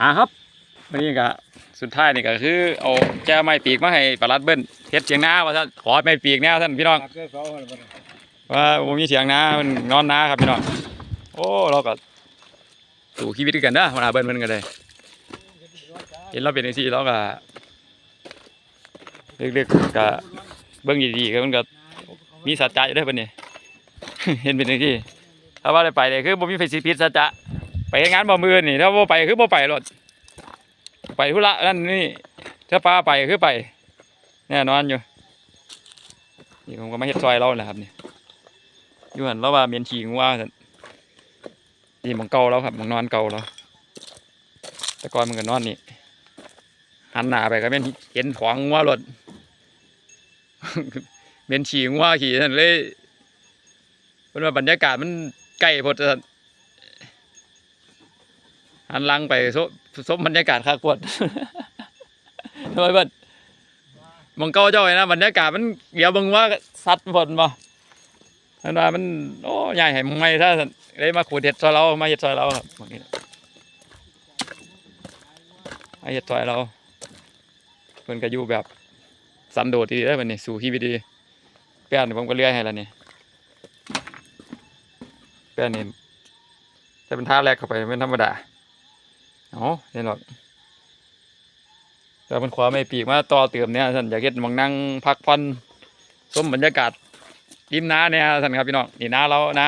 อ่าครับวันนี้ก็สุดท้ายนี่ก็คือเอาแก้ไม้ปีกมาให้ปลาลัดเบิ้ลเฮ็ดเสียงนาว่าท่านขอไม้ปีกแนวท่านพี่น้องตัดเสื้อเสาบ้างว่าผมมีเสียงนามันนอนนาครับพี่น้องโอ้เราก็สู่ชีวิตกันเด้อมาเบิ้ลเพิ่นกันเลยเห็นเราเป็นจังซี่เราก็เล็กๆก็เบิ่งดีๆก็มันก็มีสัจจะอยู่ด้อเพิ่นนี่เห็นเป็นจังซี่ถ้าว่าได้ไปเลยคือบ่มีไฟสิผิดสัจจะ ไปงานบ่มือนี่ถ้าบ่ไปคือบ่ไปรถไปธุระนั่นนี่ถ้าป้าไปคือไปแน่นอนอยู่นี่ผมก็มาเฮ็ดซอยเราแหละครับนี่อยู่หันเราว่าเมียนฉีงวซั่นนี่มองเก่าแล้วครับมองนอนเก่าแล้วแต่ก่อนมันก็นอนนี่หันหน้าไปก็เป็นเห็นของงัวรถเมียนฉีงัวขี่นั่นเลยเพราะว่าบรรยากาศมันใกล้พอจะ หันลังไปซบซบบรรยากาศคากวดทำไมเบิดหมองเก่าเจ้าไอ้นะบรรยากาศมันเดี๋ยวบิ่งว่าสัตว์พดบ่อันว่ามันโอ้ใหญ่ให้มึงไม่ถ้าได้มาขูดเห็ดซอยเรามาเห็ดซอยเราครับบางทีมาเห็ดซอยเราเพิ่นก็อยู่แบบสันโดษดีได้อบัดนี้สู่ชีวิตดีแป้นผมก็เลื่อยให้แล้วนี่แป้นนี่ถ้เป็นท่าแรกเข้าไปเป็นธรรมดา เอ๋อเห็นหรอกแต่มันขวาไม่ปีกมาต่อเติมเนี่ยท่านอยากเห็นมองนั่งพักผ่อนชมบรรยากาศริมน้าเนี่ยท่านครับพี่น้องนี่น้าเราน้า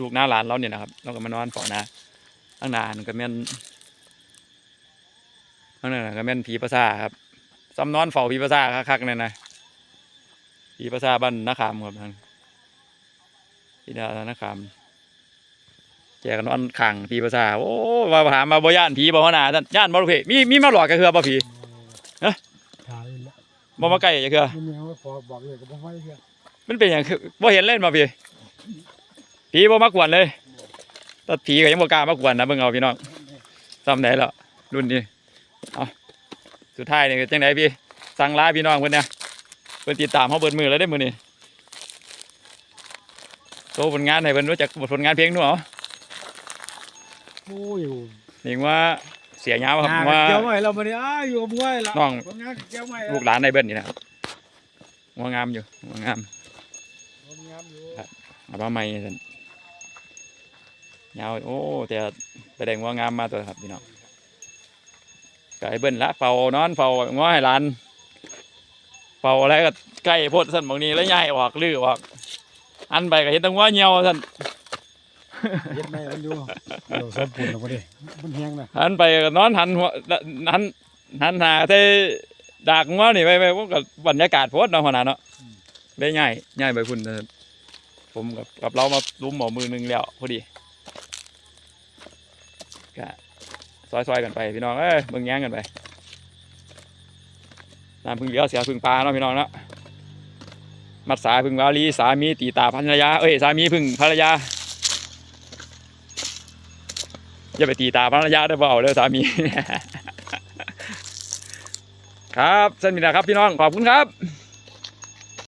ลูกน้าหลานเราเนี่ยนะครับเราก็มานอนเฝ้านาข้างน้านั่นก็แม่นข้งนานั่นก็แม่นผีประสาครับซ้ำนอนเฝ้าผีประสาคักๆเนี่ยนะผีประสาบ้านนาขามครับท่านพี่ดานาขาม แจกันนอนขังผีประสาโอ้มาถามมาบ่ย่านผีบ่ฮนาท่านย่านบ่ลูกเพมีมีมาหลอกกันคือบ่ผีถ่ายแล้วบ่มาใกล้กันคือมันยังไม่พอบอกเลยก็บอกไว้เพื่อมันเป็นอย่างคือบ่เห็นเล่นมาพี่ผีบ่มากวนเลยแต่ผีก็ยังบ่กล้ามากวนนะเบิ่งเอาพี่น้องซ้ำไหนแล้วรุ่นนี้เอาสุดท้ายนี่ก็จังไดพี่สั่งลาพี่น้องเพิ่นเนี่ยเพิ่นติดตามเฮาเบิดมือแล้วได้มื้อนี้โชว์ผลงานให้เพิ่นรู้จักผลงานเพลงหนูเอา โอ้ยนี่ว่าเสียยาวครับงานว่าเกี่ยวใหม่เราไม่ได้อ้าอยู่กับมวยละน้องผลงานเกี่ยวใหม่ลูกหลานในเบิ้นนี่นะครับว่างามอยู่ว่างามผลงานอยู่เอามาใหม่ซั่นยาวโอ้แต่แสดงว่างามมาตัวครับพี่น้องไก่เบิ้นละเฝ้านอนเฝ้าง้อให้หลานเฝ้าอะไรก็ใกล้โพดสั่นบางนี้แล้วย้ายออกลื้อออกอันไปก็เห็นแตั้งว่าเหี่ยวสั่น เย็ดไม่มันอยู่เดี๋ยวสมปูนออกมาดิมันแห้งนะหันไปก็นอนหันหัวหันหันหาเทดากงัวนี่ไปไปผมกับบรรยากาศโพดเนาะขนาดเนาะได้ง่ายง่ายไปพุ่นนะครับผมกับกับเรามาลุ้มหมอมือหนึงแล้วพอดีก็ซอยๆกันไปพี่น้องเอ้ยเบิ่งแย่งกันไปน้ำพึ่งเหลียวเสียพึ่งปลาเนาะพี่น้องเนาะมัดสาพึ่งวาลีสามีตีตาภรรยาเอ้ยสามีพึ่งภรรยา อย่าไปตีตาภรรยาได้เปล่าเด้อสามี ครับสวัสดีนะครับพี่น้องขอบคุณครับ